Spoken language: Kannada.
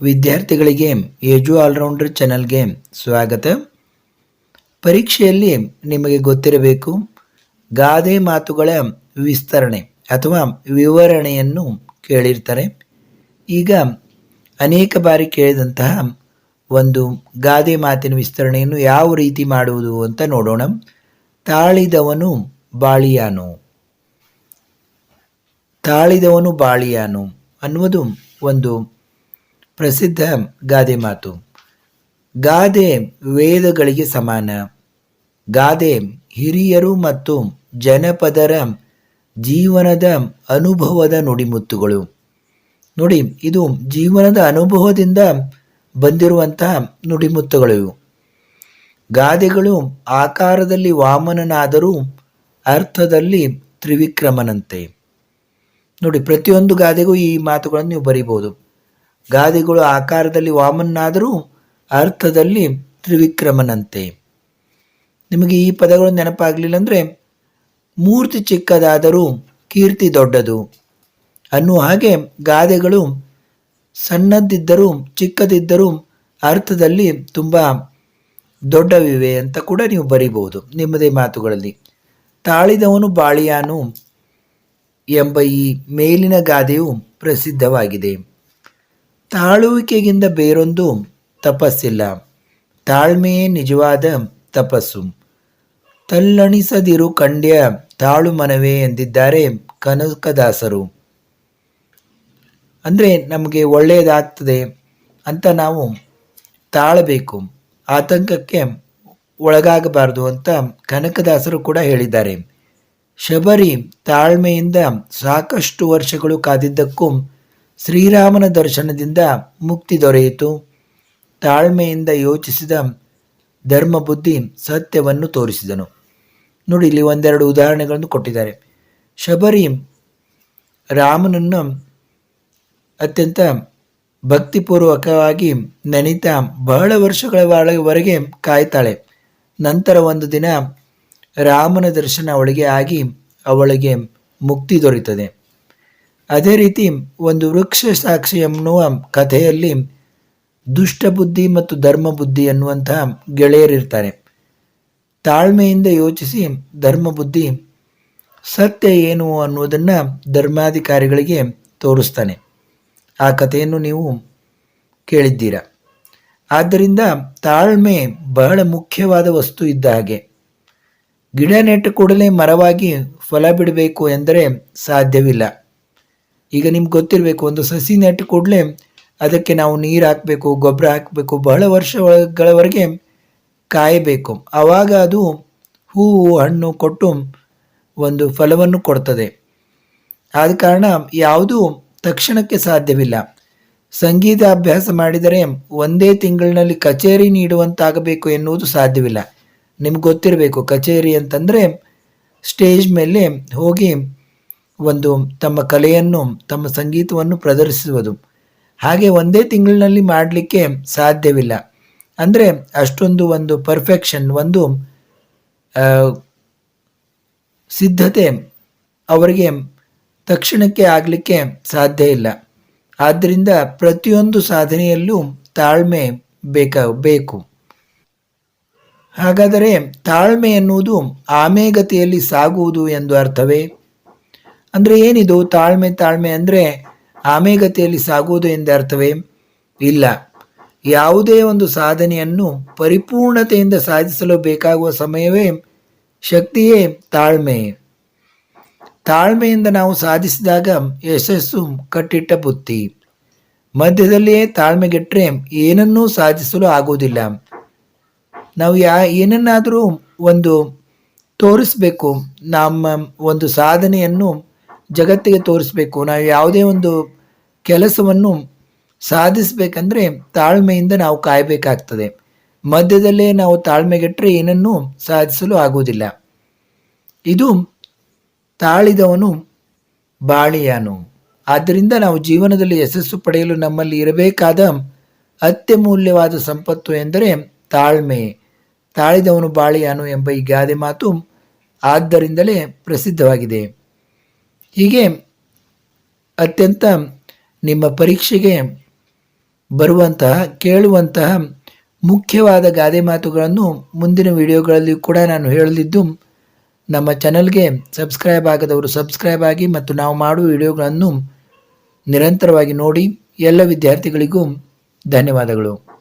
ವಿದ್ಯಾರ್ಥಿಗಳಿಗೆ ಏಜು ಆಲ್ರೌಂಡರ್ ಚಾನಲ್ಗೆ ಸ್ವಾಗತ. ಪರೀಕ್ಷೆಯಲ್ಲಿ ನಿಮಗೆ ಗೊತ್ತಿರಬೇಕು, ಗಾದೆ ಮಾತುಗಳ ವಿಸ್ತರಣೆ ಅಥವಾ ವಿವರಣೆಯನ್ನು ಕೇಳಿರ್ತಾರೆ. ಈಗ ಅನೇಕ ಬಾರಿ ಕೇಳಿದಂತಹ ಒಂದು ಗಾದೆ ಮಾತಿನ ವಿಸ್ತರಣೆಯನ್ನು ಯಾವ ರೀತಿ ಮಾಡುವುದು ಅಂತ ನೋಡೋಣ. ತಾಳಿದವನು ಬಾಳಿಯಾನು. ತಾಳಿದವನು ಬಾಳಿಯಾನು ಅನ್ನುವುದು ಒಂದು ಪ್ರಸಿದ್ಧ ಗಾದೆ ಮಾತು. ಗಾದೆ ವೇದಗಳಿಗೆ ಸಮಾನ. ಗಾದೆ ಹಿರಿಯರು ಮತ್ತು ಜನಪದರ ಜೀವನದ ಅನುಭವದ ನುಡಿಮುತ್ತುಗಳು. ನೋಡಿ, ಇದು ಜೀವನದ ಅನುಭವದಿಂದ ಬಂದಿರುವಂತಹ ನುಡಿಮುತ್ತುಗಳು ಗಾದೆಗಳು ಆಕಾರದಲ್ಲಿ ವಾಮನನಾದರೂ ಅರ್ಥದಲ್ಲಿ ತ್ರಿವಿಕ್ರಮನಂತೆ. ನೋಡಿ, ಪ್ರತಿಯೊಂದು ಗಾದೆಗೂ ಈ ಮಾತುಗಳನ್ನು ನೀವು ಬರಿಬೋದು ಗಾದೆಗಳು ಆಕಾರದಲ್ಲಿ ವಾಮನ್ನಾದರೂ ಅರ್ಥದಲ್ಲಿ ತ್ರಿವಿಕ್ರಮನಂತೆ. ನಿಮಗೆ ಈ ಪದಗಳು ನೆನಪಾಗಲಿಲ್ಲ ಅಂದರೆ ಮೂರ್ತಿ ಚಿಕ್ಕದಾದರೂ ಕೀರ್ತಿ ದೊಡ್ಡದು ಅನ್ನುವ ಹಾಗೆ ಗಾದೆಗಳು ಸಣ್ಣದಿದ್ದರೂ ಚಿಕ್ಕದಿದ್ದರೂ ಅರ್ಥದಲ್ಲಿ ತುಂಬ ದೊಡ್ಡವಿವೆ ಅಂತ ಕೂಡ ನೀವು ಬರಿಬಹುದು ನಿಮ್ಮದೇ ಮಾತುಗಳಲ್ಲಿ. ತಾಳಿದವನು ಬಾಳಿಯಾನು ಎಂಬ ಈ ಮೇಲಿನ ಗಾದೆಯು ಪ್ರಸಿದ್ಧವಾಗಿದೆ. ತಾಳುವಿಕೆಗಿಂತ ಬೇರೊಂದು ತಪಸ್ಸಿಲ್ಲ. ತಾಳ್ಮೆಯೇ ನಿಜವಾದ ತಪಸ್ಸು. ತಲ್ಲಣಿಸದಿರು ಕಂಡ್ಯ ತಾಳು ಮನವೇ ಎಂದಿದ್ದಾರೆ ಕನಕದಾಸರು. ಅಂದರೆ ನಮಗೆ ಒಳ್ಳೆಯದಾಗ್ತದೆ ಅಂತ ನಾವು ತಾಳಬೇಕು. ಆತಂಕಕ್ಕೆ ಒಳಗಾಗಬಾರದು ಅಂತ ಕನಕದಾಸರು ಕೂಡ ಹೇಳಿದ್ದಾರೆ. ಶಬರಿ ತಾಳ್ಮೆಯಿಂದ ಸಾಕಷ್ಟು ವರ್ಷಗಳು ಕಾದಿದ್ದಕ್ಕೂ ಶ್ರೀರಾಮನ ದರ್ಶನದಿಂದ ಮುಕ್ತಿ ದೊರೆಯಿತು. ತಾಳ್ಮೆಯಿಂದ ಯೋಚಿಸಿದ ಧರ್ಮ ಬುದ್ಧಿ ಸತ್ಯವನ್ನು ತೋರಿಸಿದನು. ನೋಡಿ, ಇಲ್ಲಿ ಒಂದೆರಡು ಉದಾಹರಣೆಗಳನ್ನು ಕೊಟ್ಟಿದ್ದಾರೆ. ಶಬರಿ ರಾಮನನ್ನು ಅತ್ಯಂತ ಭಕ್ತಿಪೂರ್ವಕವಾಗಿ ನೆನೀತಾ ಬಹಳ ವರ್ಷಗಳವರೆಗೆ ಕಾಯ್ತಾಳೆ. ನಂತರ ಒಂದು ದಿನ ರಾಮನ ದರ್ಶನ ಅವಳಿಗೆ ಆಗಿ ಅವಳಿಗೆ ಮುಕ್ತಿ ದೊರೆಯುತ್ತದೆ. ಅದೇ ರೀತಿ ಒಂದು ವೃಕ್ಷ ಸಾಕ್ಷಿ ಎನ್ನುವ ಕಥೆಯಲ್ಲಿ ದುಷ್ಟ ಬುದ್ಧಿ ಮತ್ತು ಧರ್ಮ ಬುದ್ಧಿ ಎನ್ನುವಂತಹ ಗೆಳೆಯರಿರ್ತಾರೆ. ತಾಳ್ಮೆಯಿಂದ ಯೋಚಿಸಿ ಧರ್ಮ ಬುದ್ಧಿ ಸತ್ಯ ಏನು ಅನ್ನುವುದನ್ನು ಧರ್ಮಾಧಿಕಾರಿಗಳಿಗೆ ತೋರಿಸ್ತಾನೆ. ಆ ಕಥೆಯನ್ನು ನೀವು ಕೇಳಿದ್ದೀರ? ಆದ್ದರಿಂದ ತಾಳ್ಮೆ ಬಹಳ ಮುಖ್ಯವಾದ ವಸ್ತು ಇದ್ದ ಹಾಗೆ. ಗಿಡ ನೆಟ್ಟು ಕೂಡಲೇ ಮರವಾಗಿ ಫಲ ಬಿಡಬೇಕು ಎಂದರೆ ಸಾಧ್ಯವಿಲ್ಲ. ಈಗ ನಿಮ್ಗೆ ಗೊತ್ತಿರಬೇಕು, ಒಂದು ಸಸಿ ನೆಟ್ಟು ಕೂಡಲೇ ಅದಕ್ಕೆ ನಾವು ನೀರು ಹಾಕಬೇಕು ಗೊಬ್ಬರ ಹಾಕಬೇಕು, ಬಹಳ ವರ್ಷಗಳವರೆಗೆ ಕಾಯಬೇಕು. ಆವಾಗ ಅದು ಹೂವು, ಹಣ್ಣು ಕೊಟ್ಟು ಒಂದು ಫಲವನ್ನು ಕೊಡ್ತದೆ. ಆದ ಕಾರಣ ಯಾವುದೂ ತಕ್ಷಣಕ್ಕೆ ಸಾಧ್ಯವಿಲ್ಲ. ಸಂಗೀತ ಅಭ್ಯಾಸ ಮಾಡಿದರೆ ಒಂದೇ ತಿಂಗಳಿನಲ್ಲಿ ಕಚೇರಿ ನೀಡುವಂತಾಗಬೇಕು ಎನ್ನುವುದು ಸಾಧ್ಯವಿಲ್ಲ. ನಿಮ್ಗೆ ಗೊತ್ತಿರಬೇಕು, ಕಚೇರಿ ಅಂತಂದರೆ ಸ್ಟೇಜ್ ಮೇಲೆ ಹೋಗಿ ಒಂದು ತಮ್ಮ ಕಲೆಯನ್ನು, ತಮ್ಮ ಸಂಗೀತವನ್ನು ಪ್ರದರ್ಶಿಸುವುದು. ಹಾಗೆ ಒಂದೇ ತಿಂಗಳಿನಲ್ಲಿ ಮಾಡಲಿಕ್ಕೆ ಸಾಧ್ಯವಿಲ್ಲ. ಅಂದರೆ ಅಷ್ಟೊಂದು ಒಂದು ಪರ್ಫೆಕ್ಷನ್ ಒಂದು ಸಿದ್ಧತೆ ಅವರಿಗೆ ತಕ್ಷಣಕ್ಕೆ ಆಗಲಿಕ್ಕೆ ಸಾಧ್ಯ ಇಲ್ಲ. ಆದ್ದರಿಂದ ಪ್ರತಿಯೊಂದು ಸಾಧನೆಯಲ್ಲೂ ತಾಳ್ಮೆ ಬೇಕಾ, ಬೇಕು. ಹಾಗಾದರೆ ತಾಳ್ಮೆ ಎನ್ನುವುದು ಆಮೇಗತಿಯಲ್ಲಿ ಸಾಗುವುದು ಎಂದು ಅರ್ಥವೇ? ಅಂದರೆ ಏನಿದು? ತಾಳ್ಮೆ ತಾಳ್ಮೆ ಅಂದರೆ ಆಮೇಗತೆಯಲ್ಲಿ ಸಾಗುವುದು ಎಂದರ್ಥವೇ ಇಲ್ಲ. ಯಾವುದೇ ಒಂದು ಸಾಧನೆಯನ್ನು ಪರಿಪೂರ್ಣತೆಯಿಂದ ಸಾಧಿಸಲು ಬೇಕಾಗುವ ಸಮಯವೇ ಶಕ್ತಿಯೇ ತಾಳ್ಮೆ. ತಾಳ್ಮೆಯಿಂದ ನಾವು ಸಾಧಿಸಿದಾಗ ಯಶಸ್ಸು ಕಟ್ಟಿಟ್ಟ ಬುತ್ತಿ ಮಧ್ಯದಲ್ಲಿಯೇ ತಾಳ್ಮೆಗೆಟ್ಟರೆ ಏನನ್ನೂ ಸಾಧಿಸಲು ಆಗುವುದಿಲ್ಲ. ನಾವು ಯಾ, ಏನನ್ನಾದರೂ ಒಂದು ತೋರಿಸ್ಬೇಕು. ನಮ್ಮ ಒಂದು ಸಾಧನೆಯನ್ನು ಜಗತ್ತಿಗೆ ತೋರಿಸ್ಬೇಕು. ನಾವು ಯಾವುದೇ ಒಂದು ಕೆಲಸವನ್ನು ಸಾಧಿಸಬೇಕಂದ್ರೆ ತಾಳ್ಮೆಯಿಂದ ನಾವು ಕಾಯಬೇಕಾಗ್ತದೆ. ಮಧ್ಯದಲ್ಲೇ ನಾವು ತಾಳ್ಮೆಗೆಟ್ಟರೆ ಏನನ್ನೂ ಸಾಧಿಸಲು ಆಗುವುದಿಲ್ಲ. ಇದು ತಾಳಿದವನು ಬಾಳಿಯಾನು. ಆದ್ದರಿಂದ ನಾವು ಜೀವನದಲ್ಲಿ ಯಶಸ್ಸು ಪಡೆಯಲು ನಮ್ಮಲ್ಲಿ ಇರಬೇಕಾದ ಅತ್ಯಮೂಲ್ಯವಾದ ಸಂಪತ್ತು ಎಂದರೆ ತಾಳ್ಮೆ. ತಾಳಿದವನು ಬಾಳಿಯಾನು ಎಂಬ ಈ ಗಾದೆ ಮಾತು ಆದ್ದರಿಂದಲೇ ಪ್ರಸಿದ್ಧವಾಗಿದೆ. ಹೀಗೆ ಅತ್ಯಂತ ನಿಮ್ಮ ಪರೀಕ್ಷೆಗೆ ಬರುವಂತಹ, ಕೇಳುವಂತಹ ಮುಖ್ಯವಾದ ಗಾದೆ ಮಾತುಗಳನ್ನು ಮುಂದಿನ ವಿಡಿಯೋಗಳಲ್ಲಿ ಕೂಡ ನಾನು ಹೇಳಲಿದ್ದು, ನಮ್ಮ ಚಾನಲ್ಗೆ ಸಬ್ಸ್ಕ್ರೈಬ್ ಆಗದವರು ಸಬ್ಸ್ಕ್ರೈಬ್ ಆಗಿ ಮತ್ತು ನಾವು ಮಾಡುವ ವಿಡಿಯೋಗಳನ್ನು ನಿರಂತರವಾಗಿ ನೋಡಿ, ಎಲ್ಲ ವಿದ್ಯಾರ್ಥಿಗಳಿಗೂ ಧನ್ಯವಾದಗಳು.